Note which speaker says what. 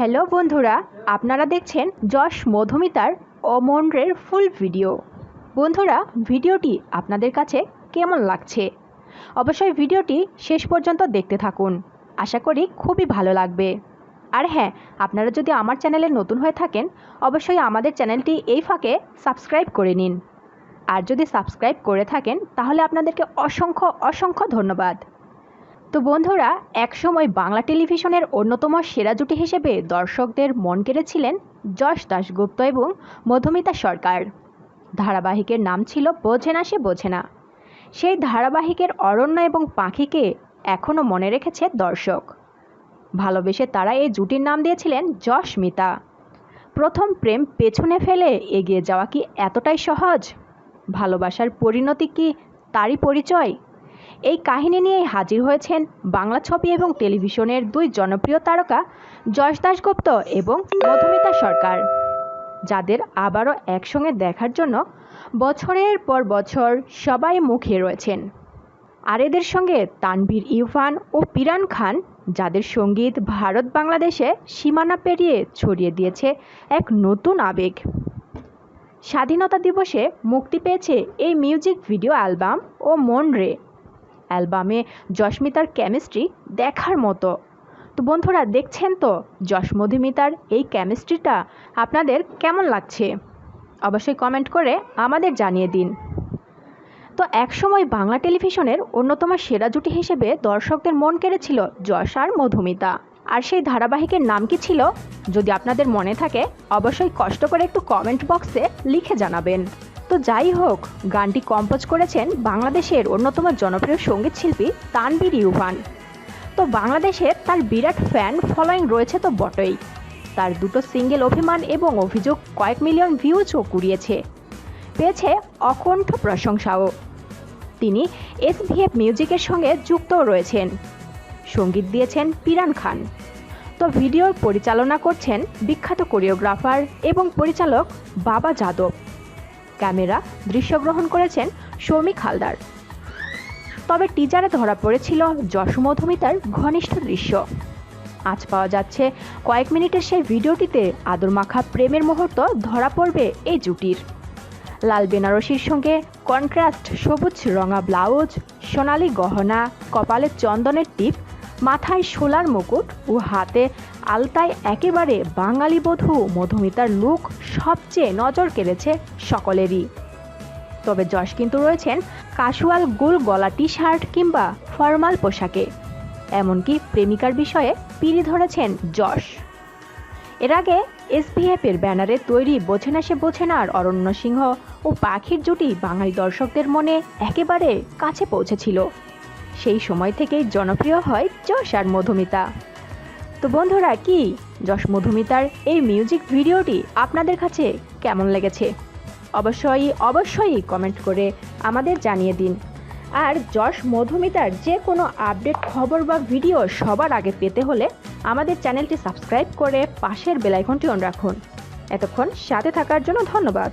Speaker 1: Hello বন্ধুরা, আপনারা দেখছেন যশ মধুমিতার অমনরের ফুল ভিডিও। বন্ধুরা, ভিডিওটি আপনাদের কাছে কেমন লাগছে? অবশ্যই ভিডিওটি শেষ পর্যন্ত দেখতে থাকুন। আশা করি খুবই ভালো লাগবে। আর হ্যাঁ আপনারা যদি আমার চ্যানেলে নতুন হয়ে থাকেন, অবশ্যই আমাদের চ্যানেলটি এই ফাঁকে সাবস্ক্রাইব করে নিন। আর যদি সাবস্ক্রাইব করে থাকেন, তাহলে আপনাদেরকে অসংখ্য অসংখ্য ধন্যবাদ। তো বন্ধুরা, একসময় বাংলা টেলিভিশনের অন্যতম সেরা জুটি হিসেবে দর্শকদের মন কেড়েছিলেন যশ দাশগুপ্ত এবং মধুমিতা সরকার। ধারাবাহিকের নাম ছিল বোঝে না সে বোঝে না। সেই ধারাবাহিকের অরণ্য এবং পাখিকে এখনও মনে রেখেছে দর্শক। ভালোবেসে তারা এই জুটির নাম দিয়েছিলেন যশ মিতা। প্রথম প্রেম পেছনে ফেলে এগিয়ে যাওয়া কি এতটাই সহজ? ভালোবাসার পরিণতি কি তারই পরিচয়? এই কাহিনী নিয়েই হাজির হয়েছেন বাংলা ছবি এবং টেলিভিশনের দুই জনপ্রিয় তারকা যশ দাশগুপ্ত এবং মধুমিতা সরকার, যাদের আবারও একসঙ্গে দেখার জন্য বছরের পর বছর সবাই মুখে রয়েছেন। আর এদের সঙ্গে তানভীর ইরফান ও পিরান খান, যাদের সংগীত ভারত বাংলাদেশে সীমানা পেরিয়ে ছড়িয়ে দিয়েছে এক নতুন আবেগ। স্বাধীনতা দিবসে মুক্তি পেয়েছে এই মিউজিক ভিডিও অ্যালবাম ও মন রে অ্যালবামে জস্মিতার কেমিস্ট্রি দেখার মতো। তো বন্ধুরা, দেখছেন তো যশ মধুমিতার এই কেমিস্ট্রিটা? আপনাদের কেমন লাগছে? অবশ্যই কমেন্ট করে আমাদের জানিয়ে দিন। তো একসময় বাংলা টেলিভিশনের অন্যতম সেরা জুটি হিসেবে দর্শকদের মন কেড়েছিল যশ আর মধুমিতা। আর সেই ধারাবাহিকের নাম কি ছিল? যদি আপনাদের মনে থাকে, অবশ্যই কষ্ট করে একটু কমেন্ট বক্সে লিখে জানাবেন। তো যাই হোক, গানটি কম্পোজ করেছেন বাংলাদেশের অন্যতম জনপ্রিয় সংগীত শিল্পী তানবীর ইউভান তো বাংলাদেশের তার বিরাট ফ্যান ফলোয়িং রয়েছে তো বটেই। তার দুটো সিঙ্গেল অভিমান এবং অভিযোগ কয়েক মিলিয়ন ভিউজও কুড়িয়েছে। পেয়েছে অকণ্ঠ প্রশংসাও। তিনি এসভিএফ মিউজিকের সঙ্গে যুক্তও রয়েছেন। সংগীত দিয়েছেন পিরান খান। তো ভিডিওর পরিচালনা করছেন বিখ্যাত কোরিওগ্রাফার এবং পরিচালক বাবা যাদব। ক্যামেরা দৃশ্যগ্রহণ করেছেন সৌমিক হালদার। তবে টিজারে ধরা পড়েছিল যশ মধুমিতার ঘনিষ্ঠ দৃশ্য। আজ পাওয়া যাচ্ছে কয়েক মিনিটের সেই ভিডিওটিতে আদর মাখা প্রেমের মুহূর্ত ধরা পড়বে এই জুটির। লাল বেনারসির সঙ্গে কন্ট্রাস্ট সবুজ রঙা ব্লাউজ সোনালি গহনা, কপালে চন্দনের টিপ মাথায় শোলার মুকুট ও হাতে আলতায় একেবারে বাঙালি বধূ মধুমিতার লুক সবচেয়ে নজর কেড়েছে সকলেরই। তবে যশ কিন্তু রয়েছেন কাশুয়াল গোল গলা টি শার্ট কিংবা ফর্মাল পোশাকে। এমনকি প্রেমিকার বিষয়ে পিড়ি ধরেছেন যশ এর আগে এসপিএফের ব্যানারে তৈরি বোঝে না সে বোঝে না আর অরণ্য সিংহ ও পাখির জুটি বাঙালি দর্শকদের মনে একেবারে কাছে পৌঁছেছিল। সেই সময় থেকেই জনপ্রিয় হয় যশ আর মধুমিতা। তো বন্ধুরা, কি? যশ মধুমিতার এই মিউজিক ভিডিওটি আপনাদের কাছে কেমন লেগেছে? অবশ্যই অবশ্যই কমেন্ট করে আমাদের জানিয়ে দিন। আর যশ মধুমিতার যে কোনো আপডেট খবর বা ভিডিও সবার আগে পেতে হলে আমাদের চ্যানেলটি সাবস্ক্রাইব করে পাশের বেলাইকনটি অন রাখুন। এতক্ষণ সাথে থাকার জন্য ধন্যবাদ।